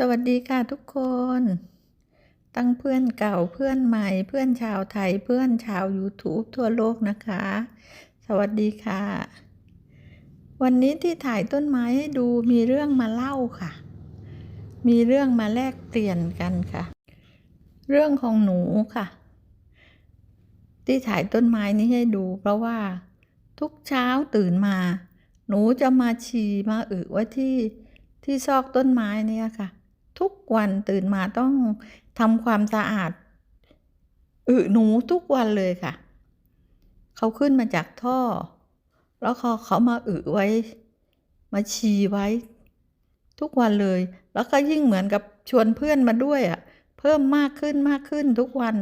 สวัสดีค่ะทุกคน ตั้งเพื่อนเก่าเพื่อนใหม่เพื่อนชาวไทยเพื่อนชาว YouTube ทั่วโลกนะคะ สวัสดีค่ะ วันนี้ที่ถ่ายต้นไม้ให้ดูมีเรื่องมาเล่าค่ะ มีเรื่องมาแลกเปลี่ยนกันค่ะ เรื่องของหนูค่ะ ที่ถ่ายต้นไม้นี้ให้ดู เพราะว่าทุกเช้าตื่นมา หนูจะมาฉี่มาอึไว้ที่ที่ซอกต้นไม้เนี่ยค่ะ ทุกวันตื่นมาต้องทำความสะอาดอึหนูทุกวันเลยค่ะ เขาขึ้นมาจากท่อ แล้วเขาเขามาอึไว้ มาฉี่ไว้ ทุกวันเลย แล้วก็ยิ่งเหมือนกับชวนเพื่อนมาด้วยอะ เพิ่มมากขึ้นมากขึ้นทุกวัน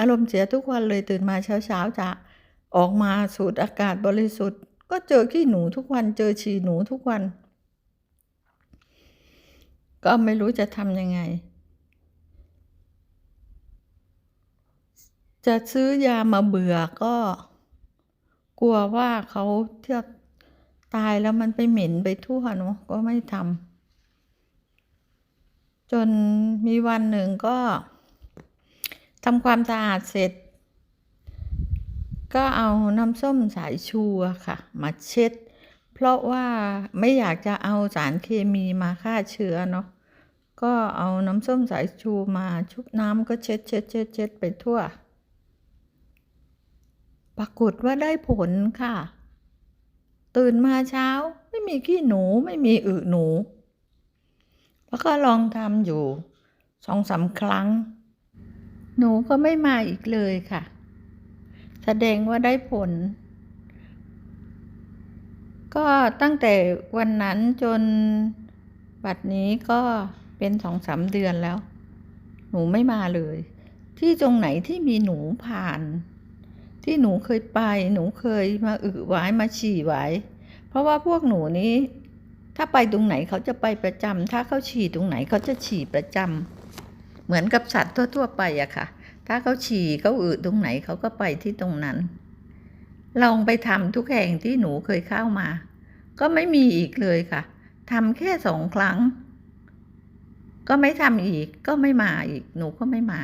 อารมณ์เสียทุกวันเลยตื่นมาเช้าๆจะออกมาสูดอากาศบริสุทธิ์ ก็เจอขี้หนูทุกวันเจอฉี่หนูทุกวัน ก็ไม่รู้จะทำยังไง จะซื้อยามาเบื่อก็กลัวว่าเขาเที่ยวตายแล้วมันไปเหม็นไปทั่วเนาะก็ไม่ทำจนมีวันหนึ่งก็ทำความสะอาดเสร็จ ก็เอาน้ำส้มสายชูค่ะ มาเช็ด เพราะว่าไม่อยากจะเอาสารเคมีมาฆ่าเชื้อเนาะ ก็เอาน้ำส้มสายชูมาชุบน้ำก็เช็ดเช็ดเช็ดเช็ดไปทั่ว ปรากฏว่าได้ผลค่ะ ตื่นมาเช้าไม่มีขี้หนูไม่มีอึหนู แล้วก็ลองทำอยู่สองสามครั้ง หนูก็ไม่มาอีกเลยค่ะ แสดงว่าได้ผล ก็ตั้งแต่วันนั้นจนบัดนี้ก็ เป็นสองสามเดือนแล้ว หนูไม่มาเลย ที่ตรงไหนที่มีหนูผ่าน ที่หนูเคยไป หนูเคยมาอึไว้มาฉี่ไว้ เพราะว่าพวกหนูนี้ ถ้าไปตรงไหนเขาจะไปประจำถ้าเขาฉี่ตรงไหนเขาจะฉี่ประจำเหมือนกับสัตว์ทั่ว ๆ ไปอะค่ะ ถ้าเขาฉี่เขาอึตรงไหนเขาก็ไปที่ตรงนั้นลองไปทำทุกแห่งที่หนูเคยเข้ามา ก็ไม่มีอีกเลยค่ะทำแค่สองครั้ง ก็ไม่ทำอีกก็ไม่มาอีกหนูก็ไม่มา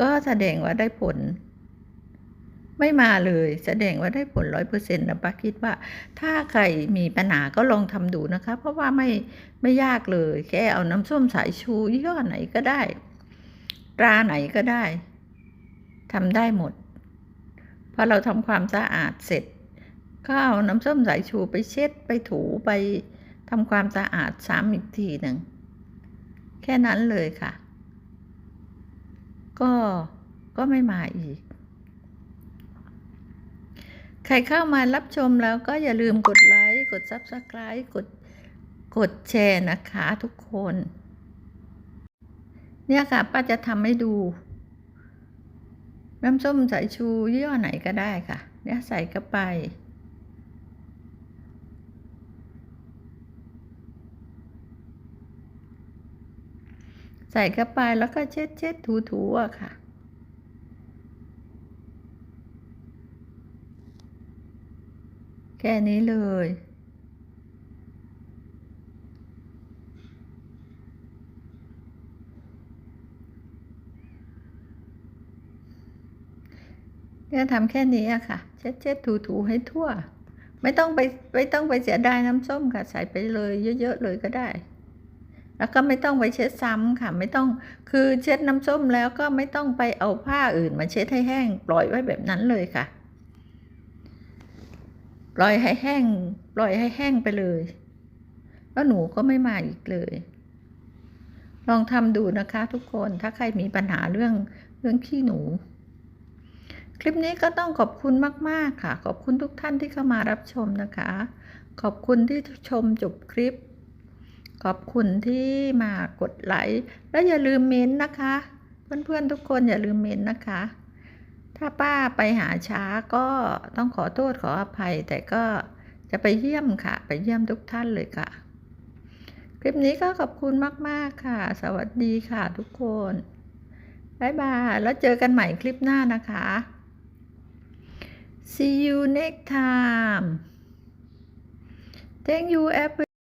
ก็แสดงว่าได้ผล ไม่มาเลย แสดงว่าได้ผลร้อยเปอร์เซ็นต์นะป้าคิดว่า ถ้าใครมีปัญหาก็ลองทำดูนะคะ เพราะว่าไม่ไม่ยากเลย แค่เอาน้ำส้มสายชูยี่ห้อไหนก็ได้ตราไหนก็ได้ทำได้หมดพอเราทำความสะอาดเสร็จก็เอาน้ำส้มสายชูไปเช็ดไปถูไปทำความสะอาดซ้ำอีกทีหนึ่ง แค่นั้นเลยค่ะ ก็ก็ไม่มาอีก ใครเข้ามารับชมแล้วก็อย่าลืมกดไลค์ กด Subscribe กด กดแชร์นะคะทุกคน เนี่ยค่ะป้าจะทำให้ดู น้ำส้มสายชูยี่ห้อไหนก็ได้ค่ะ เนี่ยใส่เข้าไป ใส่เข้าไปแล้วก็เช็ดเช็ดถูถูอะค่ะ แค่นี้เลย เนี่ยทำแค่นี้อะค่ะ เช็ดเช็ดถูถูให้ทั่ว ไม่ต้องไปไม่ต้องไปเสียดายน้ำส้มค่ะ ใส่ไปเลยเยอะๆเลยก็ได้ แล้วก็ไม่ต้องไปเช็ดซ้ำค่ะ ไม่ต้องคือเช็ดน้ำส้มแล้วก็ไม่ต้องไปเอาผ้าอื่นมาเช็ดให้แห้ง ปล่อยไว้แบบนั้นเลยค่ะ ปล่อยให้แห้ง ปล่อยให้แห้งไปเลย แล้วหนูก็ไม่มาอีกเลย ลองทำดูนะคะทุกคนถ้าใครมีปัญหาเรื่องเรื่องขี้หนู คลิปนี้ก็ต้องขอบคุณมาก ๆ ค่ะ ขอบคุณทุกท่านที่เข้ามารับชมนะคะ ขอบคุณที่ชมจบคลิป ขอบคุณที่มากดไลค์แล้วอย่าลืมเมนนะคะ เพื่อนๆทุกคนอย่าลืมเมนนะคะ ถ้าป้าไปหาช้าก็ต้องขอโทษขออภัย แต่ก็จะไปเยี่ยมค่ะ ไปเยี่ยมทุกท่านเลยค่ะ คลิปนี้ก็ขอบคุณมากๆค่ะ สวัสดีค่ะทุกคนบ๊ายบายแล้วเจอกันใหม่คลิปหน้านะคะ See you next time. Thank you every